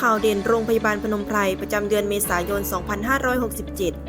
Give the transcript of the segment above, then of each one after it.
ข่าวเด่นโรงพยาบาลพนมไพรประจำเดือนเมษายน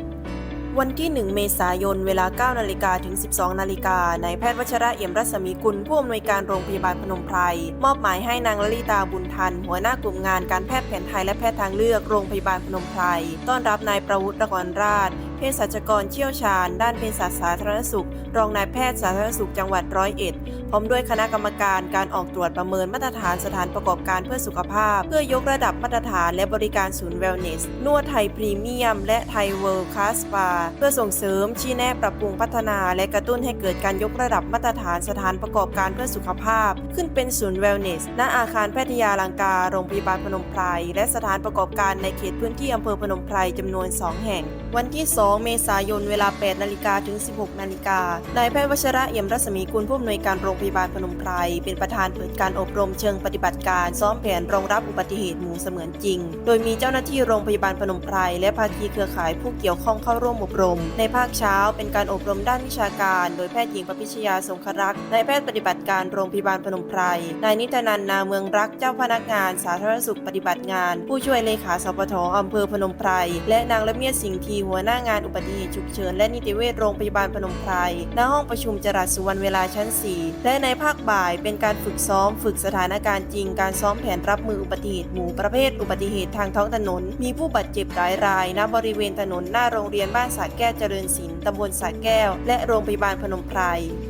2567 วันที่ 1 เมษายน เวลา 9 นาฬิกาถึง 12 นาฬิกานายแพทย์วัชระเอี่ยมรัศมีกุลผู้อำนวยการโรงพยาบาลพนมไพรมอบหมายให้นางลลิตาบุญทัน หัวหน้ากลุ่มงานการแพทย์แผนไทยและแพทย์ทางเลือกโรงพยาบาลพนมไพรต้อนรับนายประวุฒิรกรราช เภสัชกรเชี่ยวชาญ ด้านเภสัชสาธารณสุข รองนายแพทย์สาธารณสุขจังหวัดร้อยเอ็ดพร้อมด้วยคณะกรรมการการออกตรวจประเมินมาตรฐานสถานประกอบการเพื่อสุขภาพ เพื่อยกระดับมาตรฐานและบริการศูนย์เวลเนส นวดไทยพรีเมียม และไทยเวิลด์คลาสปาเพื่อส่งเสริมชี้แนะปรับปรุงพัฒนา และกระตุ้นให้เกิดการยกระดับมาตรฐานสถานประกอบการเพื่อสุขภาพ ขึ้นเป็นศูนย์เวลเนสณอาคารแพทยาลังกาโรงพยาบาลพนมไพรและสถานประกอบการในเขตพื้นที่อำเภอพนมไพรจำนวน 2 แห่ง วันที่2 2 เมษายน เวลา 8 นาฬิกาถึง 16 นาฬิกา นายแพทย์วชระเอี่ยมรัศมีกุลผู้อำนวยการโรงพยาบาลพนมไพร เป็นประธานเปิดการอบรมเชิงปฏิบัติการ ซ้อมแผนรองรับอุบัติเหตุหมู่เสมือนจริง โดยมีเจ้าหน้าที่โรงพยาบาลพนมไพร และภาคีเครือข่ายผู้เกี่ยวข้องเข้าร่วมอบรม ในภาคเช้า เป็นการอบรมด้านวิชาการ โดยแพทย์หญิงประพิชยาสงครักษ์นายแพทย์ปฏิบัติการโรงพยาบาลพนมไพร นายนิตนันนาเมืองรักเจ้าพนักงาน สาธารณสุขปฏิบัติงาน ผู้ช่วยเลขาสปทอำเภอพนมไพร และนางละเมียดสิงห์ทีหัวหน้างานอุบัติเหตุฉุกเฉินและนิติเวชโรงพยาบาลพนมไพรณห้องประชุมจรัสสุวรรณเวลาชั้น 4 และในภาคบ่ายเป็นการฝึกซ้อม ฝึกสถานการณ์จริง การซ้อมแผนรับมืออุบัติเหตุหมู่ประเภทอุบัติเหตุทางท้องถนน มีผู้บาดเจ็บหลายรายณบริเวณถนนหน้าโรงเรียนบ้านสระแก้วเจริญศิลป์ตำบลสระแก้ว และโรงพยาบาลพนมไพร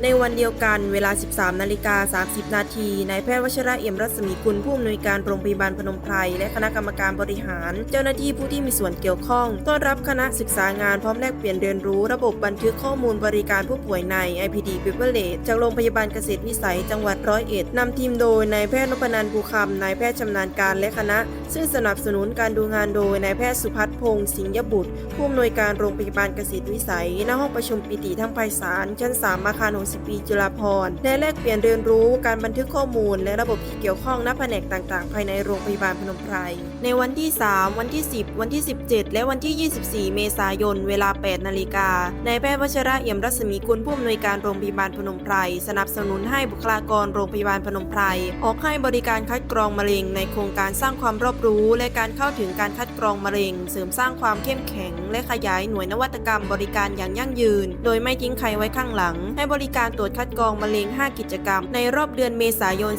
ในวันเดียวกันเวลา 13 นาฬิกา 30 นาทีนายแพทย์วชระเอี่ยมรัศมีกุลผู้อำนวยการโรงพยาบาลพนมไพรและคณะกรรมการบริหาร เจ้าหน้าที่ผู้ที่มีส่วนเกี่ยวข้อง ต้อนรับคณะศึกษางานพร้อมแลกเปลี่ยนเรียนรู้ระบบบันทึกข้อมูลบริการผู้ป่วยใน IPD p a p e r l e จากโรงพยาบาลเกษตรวิสัยจังหวัดร้อยเอ็ดนำทีมโดยนายแพทย์นพนันท์ภูคำนายแพทย์ชำนาญการและคณะ ซึ่งสนับสนุนการดูงานโดยนายแพทย์สุพัฒน์พงศ์สิงห์ยบุตร ผู้อำนวยการโรงพยาบาลเกษตรวิสัยณห้องประชุมปิติทั้งไพศาลชั้น 3 อาคาร60ปีจุฬาภรณ์และแลกเปลี่ยนเรียนรู้การบันทึกข้อมูล และระบบที่เกี่ยวข้องณแผนกต่างๆ ภายในโรงพยาบาลพนมไพรในวันที่ 3 วันที่ 10 วันที่ 17 และวันที่ 24 เมษายนเวลา 8 นาฬิกานายแพทย์วชระเอี่ยมรัศมีกุลผู้อำนวยการโรงพยาบาลพนมไพรสนับสนุนให้บุคลากรโรงพยาบาลพนมไพรออกให้บริการคัดกรองมะเร็งในโครงการสร้างความรอบรู้ และการเข้าถึงการคัดกรองมะเร็ง เสริมสร้างความเข้มแข็ง และขยายหน่วยนวัตกรรมบริการอย่างยั่งยืน โดยไม่ทิ้งใครไว้ข้างหลัง ให้บริการตรวจคัดกรองมะเร็ง 5 กิจกรรม ในรอบเดือนเมษายน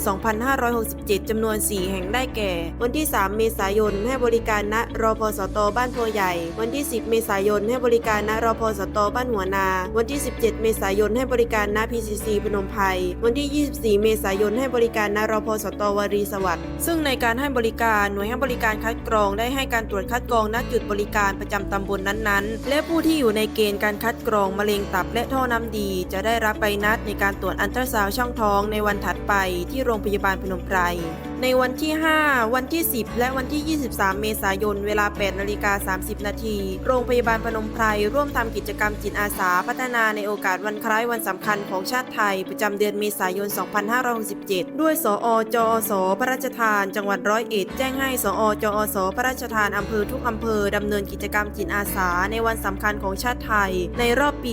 2567 จำนวน 4 แห่งได้แก่ วันที่ 3 เมษายนให้บริการณรพสตบ้านโพใหญ่ วันที่ 10 เมษายนให้บริการณรพสตบ้านหัวนา วันที่ 17 เมษายนให้บริการณ PCC พนมไพรวันที่ 24 เมษายนให้บริการณรพสตวารีสวัสดิ์ซึ่งในการให้บริการหน่วยให้บริการคัดกรองได้ให้การตรวจคัดกรองณจุดบริการประจำตำบลนั้นๆ และผู้ที่อยู่ในเกณฑ์การคัดกรองมะเร็งตับและท่อน้ำดี จะได้รับใบนัดในการตรวจอันตราซาวช่องท้องในวันถัดไปที่โรงพยาบาลพนมไพร ในวันที่ 5 วันที่ 10 และวันที่ 23 เมษายน เวลา 8 นาฬิกา 30 นาที โรงพยาบาลพนมไพรร่วมทำกิจกรรมจิตอาสาพัฒนาในโอกาสวันคล้ายวันสำคัญของชาติไทย ประจำเดือนเมษายน 2567 ด้วย สอจอสพระราชทาน จังหวัดร้อยเอ็ด แจ้งให้สอจอสพระราชทานอำเภอทุกอำเภอดำเนินกิจกรรมจิตอาสาในวันสำคัญของชาติไทย ในรอบปี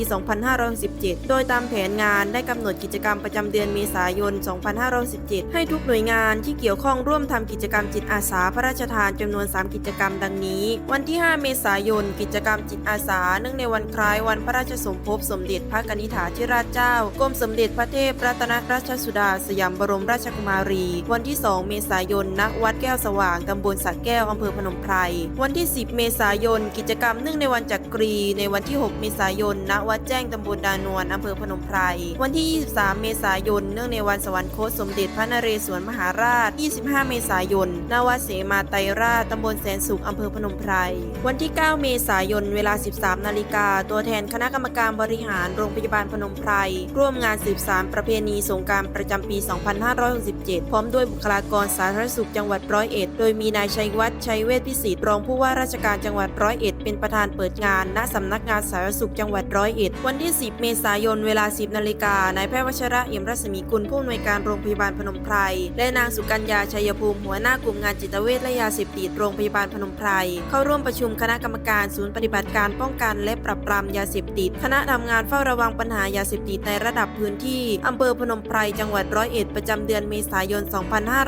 2517โดยตามแผนงานได้กำหนดกิจกรรมประจำเดือนเมษายน 2517 ให้ทุกหน่วยงานที่เกี่ยวข้องร่วมทำกิจกรรมจิตอาสาพระราชทานจำนวน 3 กิจกรรมดังนี้ วันที่ 5 เมษายน กิจกรรมจิตอาสา เนื่องในวันคล้ายวันพระราชสมภพสมเด็จพระกนิษฐาธิราชเจ้ากรมสมเด็จพระเทพรัตนราชสุดา สยามบรมราชกุมารี วันที่ 2 เมษายนณวัดแก้วสว่างตำบลสระแก้วอำเภอพนมไพร วันที่ 10 เมษายน กิจกรรมเนื่องในวันจักรี ในวันที่ 6 เมษายนณวัดแจ้งตำบลดานวลอำเภอพนมไพร วันที่ 23 เมษายน เนื่องในวันสวรรคตสมเด็จพระนเรศวรมหาราช25 เมษายนณวัดเสมาไตรราตำบลแสนสุขอำเภอพนมไพร วันที่ 9 เมษายน เวลา 13 นาฬิกา ตัวแทนคณะกรรมการบริหารโรงพยาบาลพนมไพร ร่วมงานสืบสารประเพณีสงการประจำปี 2567 พร้อมด้วยบุคลากรสาธารณสุขจังหวัดร้อยเอ็ด โดยมีนายชัยวัฒน์ชัยเวชพิสิทธิ์รองผู้ว่าราชการจังหวัดร้อยเอ็ด เป็นประธานเปิดงาน ณสำนักงานสาธารณสุขจังหวัดร้อยเอ็ด วันที่ 10 เมษายน เวลา 10 นาฬิกานายแพทย์วชระเอี่ยมรัศมีกุลผู้อำนวยการโรงพยาบาลพนมไพร และนางสุกัญญาาชัยภูมิหัวหน้ากลุ่มงานจิตเวชและยาเสพติดโรงพยาบาลพนมไพรเข้าร่วมประชุมคณะกรรมการศูนย์ปฏิบัติการป้องกันและปรับปรามยาเสพติดคณะทำงานเฝ้าระวังปัญหายาเสพติดในระดับพื้นที่อำเภอพนมไพรจังหวัดร้อยเอ็ดประจำเดือนเมษายน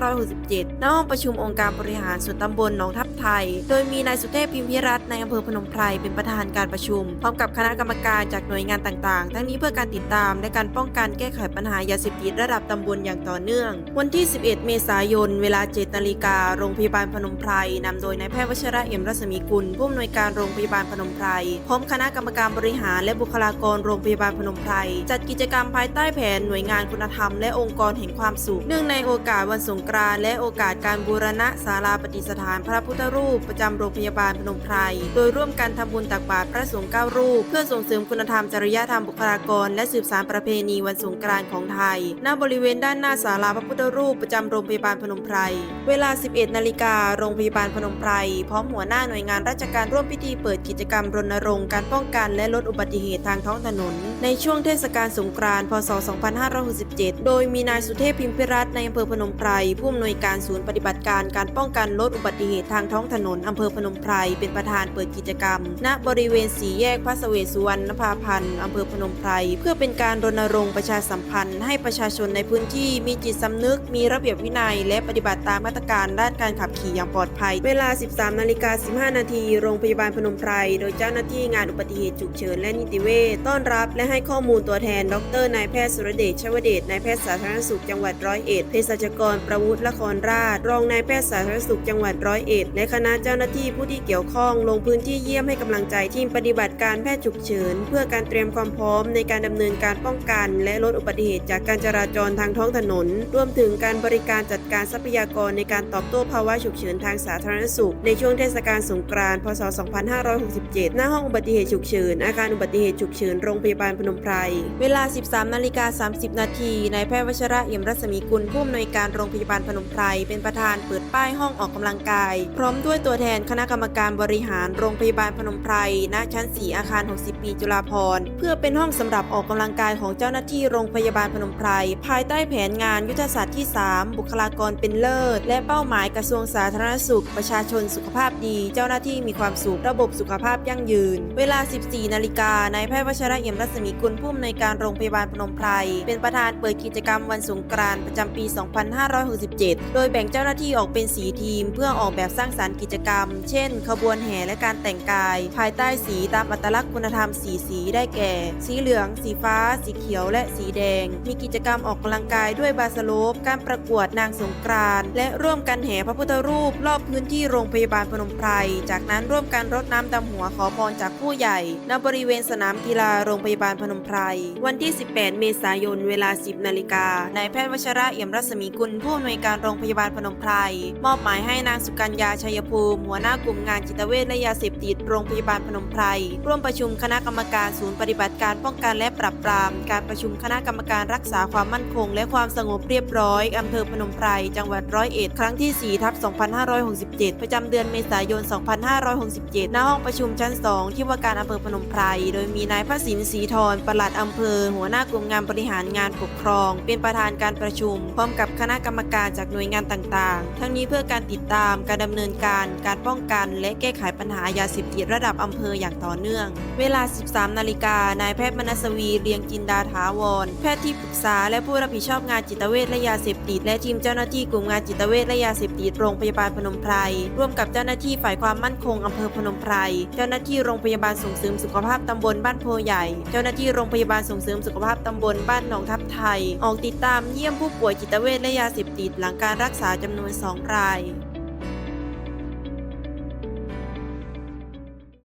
2567ณห้องประชุมองค์การบริหารส่วนตำบลหนองทับ ไทย โดยมีนายสุเทพพิมพิรัตน์ในอำเภอพนมไพรเป็นประธานการประชุม พร้อมกับคณะกรรมการจากหน่วยงานต่างๆ ทั้งนี้เพื่อการติดตามและการป้องกันแก้ไขปัญหายาเสพติดระดับตำบลอย่างต่อเนื่อง วันที่ 11 เมษายน เวลา7นาฬิกาโรงพยาบาลพนมไพรนำโดยนายแพทย์วชระเอี่ยมรัศมีกุลผู้อำนวยการโรงพยาบาลพนมไพรพร้อมคณะกรรมการบริหารและบุคลากรโรงพยาบาลพนมไพรจัดกิจกรรมภายใต้แผนหน่วยงานคุณธรรมและองค์กรแห่งความสุขเนื่องในโอกาสวันสงกรานต์และโอกาสการบูรณะศาลาปฏิสถานพระพุทธรูปประจำโรงพยาบาลพนมไพร โดยร่วมกันทำบุญตักบาตรพระสงฆ์เก้ารูป เพื่อส่งเสริมคุณธรรมจริยธรรมบุคลากร และสืบสานประเพณีวันสงกรานต์ของไทย ณ บริเวณด้านหน้าศาลาพระพุทธรูปประจำโรงพยาบาลพนมไพร เวลา 11 นาฬิกา โรงพยาบาลพนมไพร พร้อมหัวหน้าหน่วยงานราชการร่วมพิธีเปิดกิจกรรมรณรงค์การป้องกันและลดอุบัติเหตุทางท้องถนน ในช่วงเทศกาลสงกรานต์ พศ 2567 โดยมีนายสุเทพพิมพิรัตน์ในอำเภอพนมไพรผู้อำนวยการศูนย์ปฏิบัติการการป้องกันลดอุบัติเหตุทางท้องถนนอำเภอพนมไพรเป็นประธานเปิดกิจกรรม ณบริเวณสีแยกพระเสวสสุวรรณภาพันธ์อำเภอพนมไพรเพื่อเป็นการรณรงค์ประชาสัมพันธ์ ให้ประชาชนในพื้นที่มีจิตสำนึก มีระเบียบวินัย และปฏิบัติตามมาตรการด้านการขับขี่อย่างปลอดภัย เวลา 13นาฬิกา15 นาทีโรงพยาบาลพนมไพรโดยเจ้าหน้าที่งานอุบัติเหตุฉุกเฉินและนิติเวชต้อนรับและให้ข้อมูลตัวแทน ดรนายแพทย์สุรเดชชวเดชนายแพทย์สาธารณสุขจังหวัดร้อยเอ็ดเภสัชกรประวุฒิละครราช รองนายแพทย์สาธารณสุขจังหวัดร้อยเอ็ดและคณะเจ้าหน้าที่ผู้ที่เกี่ยวข้องลงพื้นที่เยี่ยมให้กำลังใจทีมปฏิบัติการแพทย์ฉุกเฉิน เพื่อการเตรียมความพร้อมในการดำเนินการป้องกัน และลดอุบัติเหตุจากการจราจรทางท้องถนน รวมถึงการบริการจัดการทรัพยากรในการตอบโต้ภาวะฉุกเฉินทางสาธารณสุข ในช่วงเทศกาลสงกรานต์พศ 2567 หน้าห้องอุบัติเหตุฉุกเฉิน อาคารอุบัติเหตุฉุกเฉินโรงพยาบาลพนมไพร เวลา 13นาฬิกา30 นาทีนายแพทย์วชระเอี่ยมรัศมีกุลผู้อำนวยการโรงพยาบาลพนมไพรเป็นประธานเปิดป้ายห้องออกกำลังกาย พร้อมด้วยตัวแทนคณะกรรมการบริหารโรงพยาบาลพนมไพรณชั้น 4 อาคาร 60 ปีจุฬาภรณ์เพื่อเป็นห้องสำหรับออกกำลังกายของเจ้าหน้าที่โรงพยาบาลพนมไพรภายใต้แผนงานยุทธศาสตร์ที่ 3 บุคลากรเป็นเลิศ และเป้าหมายกระทรวงสาธารณสุข ประชาชนสุขภาพดี เจ้าหน้าที่มีความสุขระบบสุขภาพยั่งยืน เวลา 14 นาฬิกานายแพทย์วชระเอี่ยมรัศมีกุลผู้อำนวยการโรงพยาบาลพนมไพรเป็นประธานเปิดกิจกรรมวันสงกรานต์ประจำปี 2567 โดยแบ่งเจ้าหน้าที่ออกเป็น 4 ทีม เพื่อออกแบบสร้างสรรค์กิจกรรม เช่น ขบวนแห่และการแต่งกาย ภายใต้สีตามอัตลักษณ์คุณธรรมสีสีได้แก่ สีเหลือง สีฟ้า สีเขียว และสีแดง มีกิจกรรมออกกำลังกายด้วยบาสโลป การประกวดนางสงกรานและร่วมกันแห่พระพุทธรูป รอบพื้นที่โรงพยาบาลพนมไพร จากนั้นร่วมกันรดน้ำดำหัวขอพรจากผู้ใหญ่ ณ บริเวณสนามกีฬาโรงพยาบาลพนมไพร วันที่ 18 เมษายน เวลา 10 นาฬิกา นายแพทย์วชระเอี่ยมรัศมีกุลผู้อำนวยการโรงพยาบาลพนมไพร มอบหมายให้นางสุกัญญาชัยภูมิ หัวหน้ากลุ่มงานจิตเวชและยาเสพติดโรงพยาบาลพนมไพร ร่วมประชุมคณะกรรมการศูนย์ปฏิบัติการป้องกันและปราบปราม การประชุมคณะกรรมการรักษาความมั่นคง และความสงบเรียบร้อยอำเภอพนมไพร จังหวัดร้อยเอ็ดครั้งที่ 4 ทับ 2567 ประจำเดือนเมษายน 2567 ณ ห้องประชุมชั้น 2 ที่ว่าการอำเภอพนมไพร โดยมีนายพระสินศรีธรปลัดอำเภอ หัวหน้ากลุ่มงานบริหารงานปกครอง เป็นประธานการประชุม พร้อมกับคณะกรรมการจากหน่วยงานต่างๆ ทั้งนี้เพื่อการติดตามการดำเนินการการ การป้องกัน และแก้ไขปัญหายาเสพติดระดับอำเภออย่างต่อเนื่อง เวลา 13 นาฬิกา นายแพทย์มนัสวีเรียงจินดาถาวร แพทย์ที่ปรึกษาและผู้รับผิดชอบงานจิตเวชและยาเสพติด และทีมเจ้าหน้าที่กลุ่มงานจิตเวชและยาเสพติดโรงพยาบาลพนมไพร ร่วมกับเจ้าหน้าที่ฝ่ายความมั่นคงอำเภอพนมไพร เจ้าหน้าที่โรงพยาบาลส่งเสริมสุขภาพตำบลบ้านโพใหญ่ เจ้าหน้าที่โรงพยาบาลส่งเสริมสุขภาพตำบลบ้านหนองทับไทย ออกติดตามเยี่ยมผู้ป่วยจิตเวชและยาเสพติดหลังการรักษาจำนวน 2 ราย